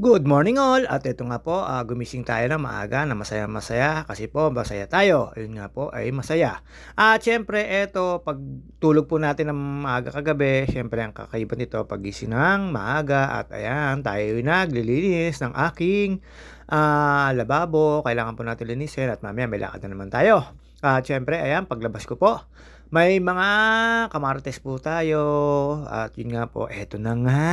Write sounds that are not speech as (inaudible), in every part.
Good morning all! At ito nga po, ah, gumising tayo na maaga na masaya-masaya kasi po masaya tayo. Ayun nga po ay masaya. At syempre eto, pag tulog po natin ng maaga kagabi, syempre ang kakaiba nito pagising ng maaga at ayan, tayo naglilinis ng aking ah, lababo. Kailangan po natin linisin at mamaya may lakad na naman tayo. At syempre, ayan, paglabas ko po, may mga kamarites po tayo. At yun nga po, eto na nga.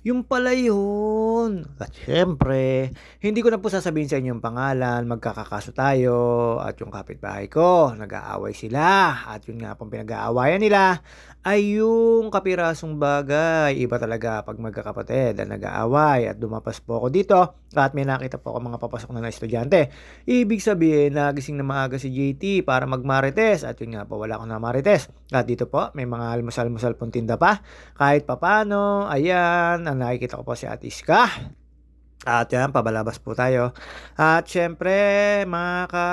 Yung pala yun. At syempre, hindi ko na po sasabihin sa inyo yung pangalan, magkakakaso tayo, at yung kapitbahay ko, nag-aaway sila. At yun nga pong pinag-aawayan nila, ay yung kapirasong bagay. Iba talaga pag magkakapatid na nag-aaway. At dumapas po ako dito, at may nakita po ako mga papasok na na estudyante. Ibig sabihin, nagising na maaga si JT para magmarites. At yun nga po, wala akong na marites. At dito po, may mga almusal-musal pong tinda pa. Kahit papano, ayan, ang nakikita ko po si Ate Iska. At yan, pabalabas po tayo. At syempre, mga ka...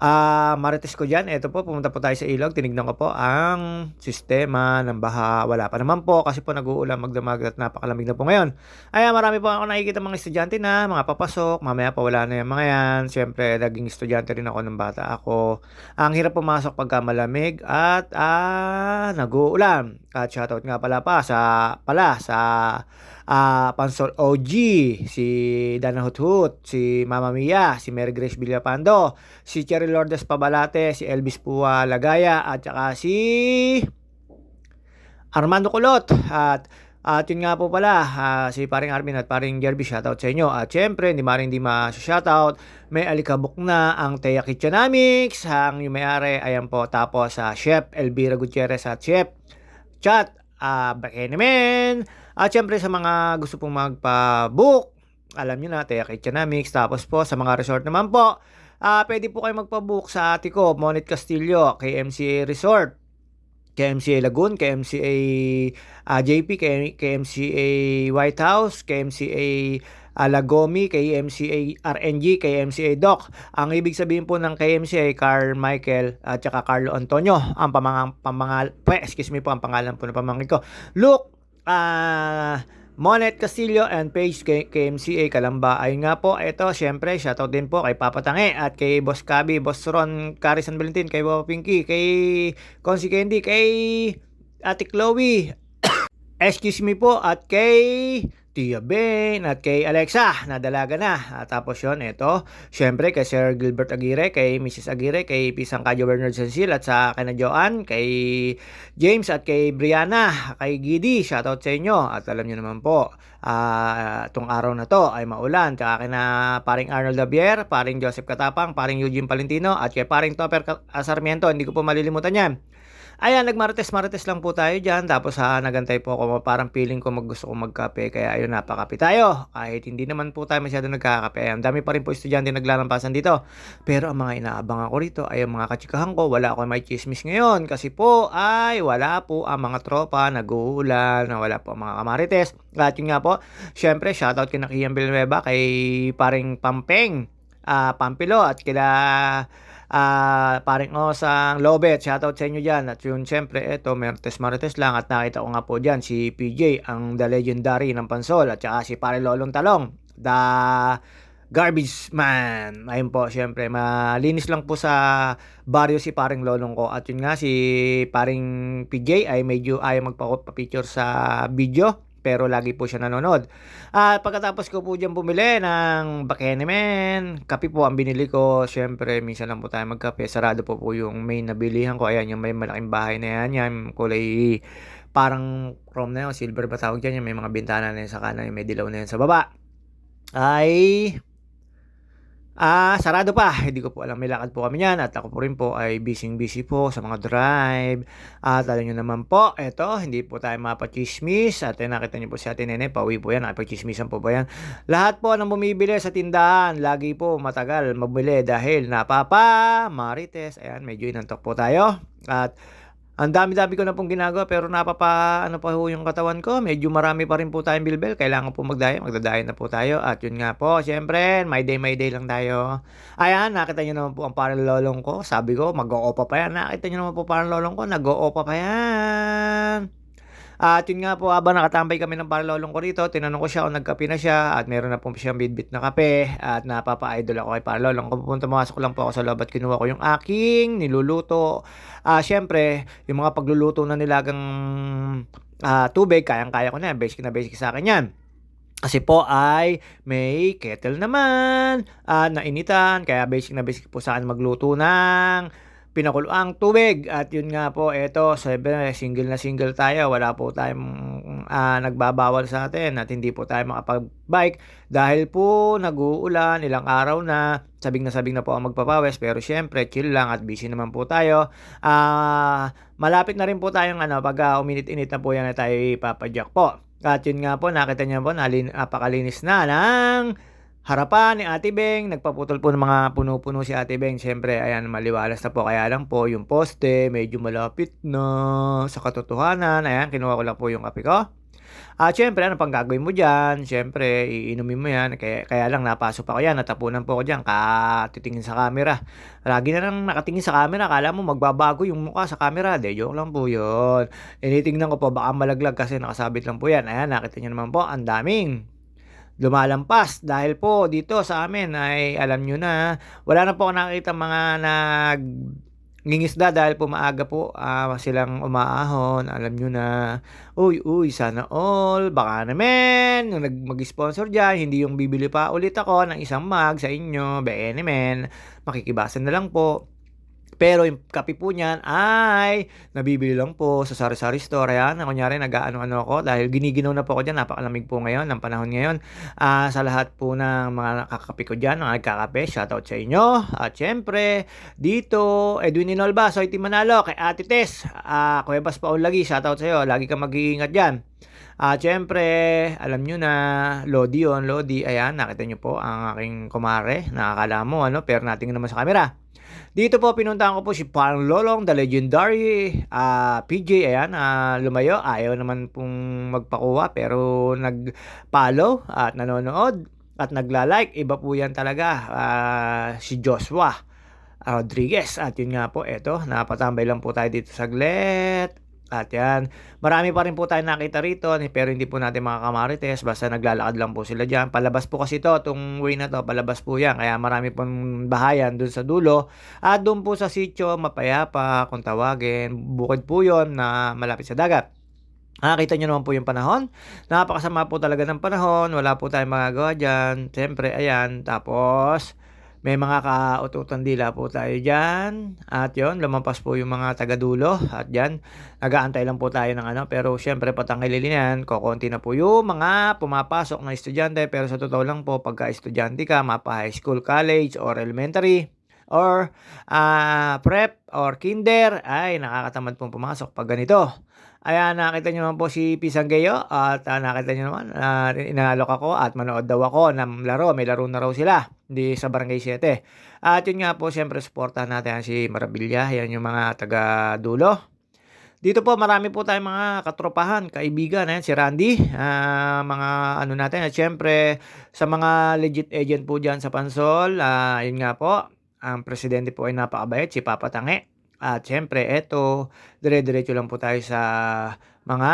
Ah, marites ko diyan, eto po pumunta po tayo sa ilog, tinignan ko po ang sistema ng baha. Wala pa naman po kasi po nag-uulan magdamag at napakalamig na po ngayon. Ayan, marami po ako nakikita mga estudyante na, mga papasok, mamaya pa wala na yung mga yan. Siyempre, naging estudyante rin ako ng bata ako. Ang hirap pumasok pagka malamig at ah, nag-uulan. At shoutout nga pala pa sa pala sa ah, Pansol OG, si Dana Huthut, si Mama Mia, si Mary Grace Villapando, si Cherry Lourdes Pabalate, si Elvis Pua Lagaya, at saka si Armando Kulot. At at yun nga po pala, ah, si paring Armin at paring Jerby, shoutout sa inyo. At syempre, hindi maring hindi ma-shoutout, may alikabok na ang Teya Kitchenomics, ang yung may-ari, ayan po. Tapos sa Chef Elvira Gutierrez at Chef Chat, uh, Bakenemen. At syempre sa mga gusto pong magpa-book, alam nyo na, Teya Kitchenomics. Tapos po sa mga resort naman po, uh, pwede po kayo magpa-book sa ate ko, Castillo, KMCA Resort. KMCA Lagoon, KMCA uh, JP, KMCA White House, KMCA uh, Lagomi, KMCA RNG, KMCA Doc. Ang ibig sabihin po ng KMCA, Carl Michael at saka Carlo Antonio. Ang pamangal, pamangal, excuse me po, ang pangalan po ng pamangkin ko. Look, ah... Uh, Monet Castillo and Page K- KMCA Kalamba. Ayun nga po, ito syempre shoutout din po kay Papa Tange at kay Boss Kabi, Boss Ron, Kari San Valentin, kay Papa Pinky, kay Consi Candy, kay Ate Chloe. (coughs) Excuse me po at kay Tia Ben at kay Alexa na dalaga na. At tapos yon ito, syempre kay Sir Gilbert Aguirre, kay Mrs. Aguirre, kay Pisang Kajo Bernard Cecil at sa kay na Joan, kay James at kay Brianna, kay Gidi, shoutout sa inyo. At alam niyo naman po, uh, araw na to ay maulan. Tsaka kay na paring Arnold Javier, paring Joseph Katapang, paring Eugene Palentino at kay paring Topper Sarmiento, hindi ko po malilimutan yan. Ayan, nagmarites-marites lang po tayo dyan. Tapos ha, nagantay po ako. Parang feeling ko maggusto ko magkape. Kaya ayun, napakape tayo. Kahit hindi naman po tayo masyado nagkakape. Ayan, dami pa rin po estudyante naglalampasan dito. Pero ang mga inaabang ako rito ay ang mga katsikahan ko. Wala ako may chismis ngayon. Kasi po ay wala po ang mga tropa nag-uulan. Wala po ang mga kamarites. At yun nga po, syempre, shoutout kina Kian Villanueva kay paring Pampeng. Uh, Pampilo at kila uh, paring Osang Lobet, shoutout sa inyo dyan. At yun, syempre, eto, Mertes Marites lang. At nakita ko nga po dyan, si PJ, ang the legendary ng Pansol. At saka si pare Lolong Talong, the garbage man. Ayun po, syempre, malinis lang po sa baryo si paring lolong ko. At yun nga, si paring PJ ay medyo ayaw magpa-picture sa video pero lagi po siya nanonood. At pagkatapos ko po dyan bumili ng Bakenemen, kape po ang binili ko. Siyempre, minsan lang po tayo magkape. Sarado po po yung main na bilihan ko. Ayan, yung may malaking bahay na yan. Yan, kulay parang chrome na yun, silver ba tawag dyan. Yung may mga bintana na yun sa kanan, yung may dilaw na yun sa baba. Ay, Ah, sarado pa. Hindi ko po alam. May lakad po kami niyan. At ako po rin po ay busy-busy po sa mga drive. At alam nyo naman po, eto, hindi po tayo mapachismis. At eh, nakita nyo po si Ate Nene, pauwi po yan. Nakipagchismisan po ba yan? Lahat po ng bumibili sa tindahan, lagi po matagal mabili dahil napapa, marites. Ayan, medyo inantok po tayo. At ang dami-dami ko na pong ginagawa pero napapa ano pa ho yung katawan ko. Medyo marami pa rin po tayong bilbel. Kailangan po magdaya. Magdadaya na po tayo. At yun nga po, syempre, my day, my day lang tayo. Ayan, nakita nyo naman po ang parang lolong ko. Sabi ko, mag-o-opa pa yan. Nakita nyo naman po parang lolong ko, nag-o-opa pa yan. At yun nga po, habang nakatambay kami ng paralolong ko rito, tinanong ko siya kung nagkape na siya at meron na po siyang bitbit na kape at napapa-idol ako kay paralolong. Kung pupunta pumasok lang po ako sa loob at kinuha ko yung aking niluluto. Ah, syempre, yung mga pagluluto na nilagang ah, tubig, kayang-kaya ko na. Basic na basic sa akin yan. Kasi po ay may kettle naman ah, na initan. Kaya basic na basic po sa akin magluto ng pinakuluang tubig. At yun nga po, eto, sabi, single na single tayo. Wala po tayong ah, nagbabawal sa atin at hindi po tayo makapag-bike dahil po nag-uulan, ilang araw na, sabing na sabing na po ang magpapawes. Pero syempre, chill lang at busy naman po tayo. Ah, malapit na rin po tayong ano, pag uh, uminit-init na po yan na tayo ipapadyak po. At yun nga po, nakita niyo po, napakalinis na ng harapan ni Ate Beng. Nagpaputol po ng mga puno-puno si Ate Beng. Siyempre, ayan, maliwalas na po. Kaya lang po, yung poste, medyo malapit na sa katotohanan. Ayan, kinuha ko lang po yung kape ko. At syempre, ano pang gagawin mo dyan? Syempre, iinumin mo yan. Kaya, kaya lang, napasok pa ko yan. Natapunan po ko dyan. Katitingin sa camera. Lagi na lang nakatingin sa camera. Kala mo magbabago yung mukha sa camera. De, joke lang po yun. Initingnan ko po, baka malaglag kasi nakasabit lang po yan. Ayan, nakita nyo naman po, ang daming lumalampas dahil po dito sa amin ay alam nyo na wala na po ako nakikita mga nag ngingisda dahil po maaga po uh, silang umaahon. Alam nyo na, uy, uy, sana all, baka naman, yung mag-sponsor dyan, hindi yung bibili pa ulit ako ng isang mag sa inyo, bene men, makikibasan na lang po. Pero yung kape po niyan ay nabibili lang po sa sari-sari store. Ayan, kunyari nag-ano-ano ako dahil giniginaw na po ako dyan. Napakalamig po ngayon, ng panahon ngayon. Uh, sa lahat po ng mga nakakape ko dyan, mga nagkakape, shoutout sa inyo. At syempre, dito, Edwin Inolba, Soy Manalo, kay Ate Tess, uh, Kuwebas Paul Lagi, shoutout sa iyo. Lagi kang mag-iingat dyan. At uh, syempre, alam nyo na, Lodi on, Lodi, ayan, nakita nyo po ang aking kumare, nakakala mo, ano, pero natin naman sa camera. Dito po pinuntahan ko po si Parang Lolong, the legendary uh, ah, PJ. Ayan, uh, lumayo. Ayaw naman pong magpakuha pero nag-follow at nanonood at nagla-like. Iba po yan talaga. Uh, si Joshua Rodriguez. At yun nga po, eto, napatambay lang po tayo dito saglit. At yan, marami pa rin po tayo nakita rito, pero hindi po natin mga kamarites, basta naglalakad lang po sila dyan. Palabas po kasi to, itong way na to, palabas po yan. Kaya marami pong bahayan dun sa dulo. At dun po sa sitio, mapayapa, kung tawagin, bukid po yon na malapit sa dagat. Nakakita nyo naman po yung panahon. Napakasama po talaga ng panahon. Wala po tayong magagawa dyan. Siyempre, ayan. Tapos, may mga kaututan dila po tayo dyan. At yon lumampas po yung mga tagadulo. At dyan, nagaantay lang po tayo ng ano. Pero syempre, patangililin yan. Kukunti na po yung mga pumapasok na estudyante. Pero sa totoo lang po, pagka estudyante ka, mapa high school, college, or elementary, or uh, prep, or kinder, ay nakakatamad pong pumasok pag ganito. Ayan, nakita nyo naman po si Pisanggeyo at uh, nakita nyo naman, uh, inalok ako at manood daw ako ng laro. May laro na raw sila, di sa Barangay 7. At yun nga po, siyempre, supportahan natin si Marabilla. Yan yung mga taga-dulo. Dito po, marami po tayong mga katropahan, kaibigan. Ayan, si Randy, uh, mga ano natin. At siyempre, sa mga legit agent po dyan sa Pansol, uh, yun nga po, ang presidente po ay napakabait, si Papa Tange. At syempre, eto, dire-diretso lang po tayo sa mga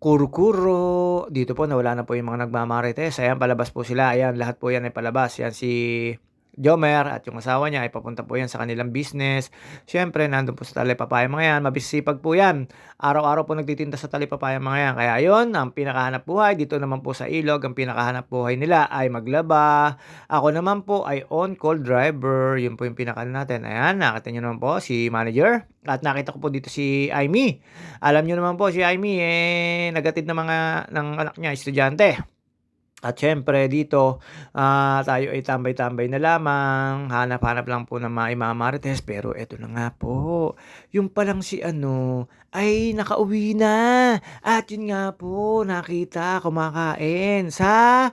kuro-kuro. Dito po, nawala na po yung mga nagmamarites. Ayan, palabas po sila. Ayan, lahat po yan ay palabas. Yan si Jomer at yung asawa niya ay papunta po yan sa kanilang business. Siyempre, nandun po sa talipapaya mga yan. Mabisipag po yan. Araw-araw po nagtitinda sa talipapaya mga yan. Kaya yon ang pinakahanap buhay. Dito naman po sa ilog, ang pinakahanap buhay nila ay maglaba. Ako naman po ay on-call driver. Yun po yung pinakano natin. Ayan, nakita nyo naman po si manager. At nakita ko po dito si Aimee. Alam nyo naman po si Aimee, eh, nagatid ng mga ng anak niya, estudyante. At syempre dito, uh, tayo ay tambay-tambay na lamang, hanap-hanap lang po ng mga imamarites, pero eto na nga po, yung palang si ano, ay nakauwi na. At yun nga po, nakita, kumakain sa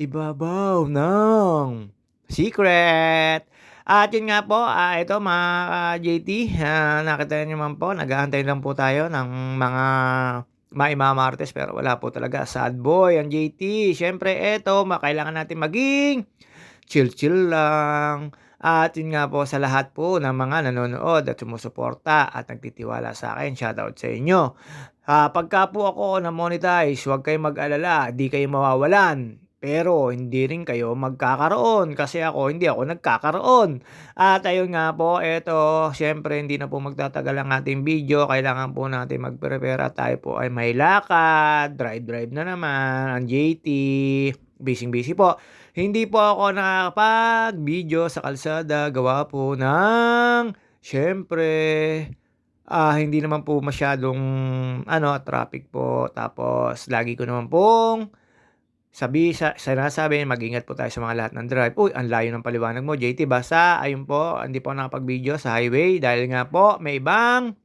ibabaw ng secret. At yun nga po, uh, ito mga uh, JT, uh, nakita nyo naman po, nag-aantay lang po tayo ng mga Maima Martes pero wala po talaga. Sad boy ang JT. Siyempre eto, kailangan natin maging chill-chill lang. At yun nga po sa lahat po ng mga nanonood at sumusuporta at nagtitiwala sa akin. Shoutout sa inyo. Ah, pagka po ako na-monetize, huwag kayong mag-alala, 'di kayo mawawalan. Pero hindi rin kayo magkakaroon kasi ako hindi ako nagkakaroon. At ayun nga po, eto siyempre hindi na po magtatagal ang ating video, kailangan po natin mag-prepare tayo po ay may lakad, drive-drive na naman, ang JT, busy-busy po. Hindi po ako nakakapag-video sa kalsada gawa po ng siyempre, ah, hindi naman po masyadong ano, traffic po. Tapos lagi ko naman pong sabi sa sinasabi mag-ingat po tayo sa mga lahat ng drive. Uy, ang layo ng paliwanag mo JT. Basta ayun po, hindi po nakapag-video sa highway dahil nga po may ibang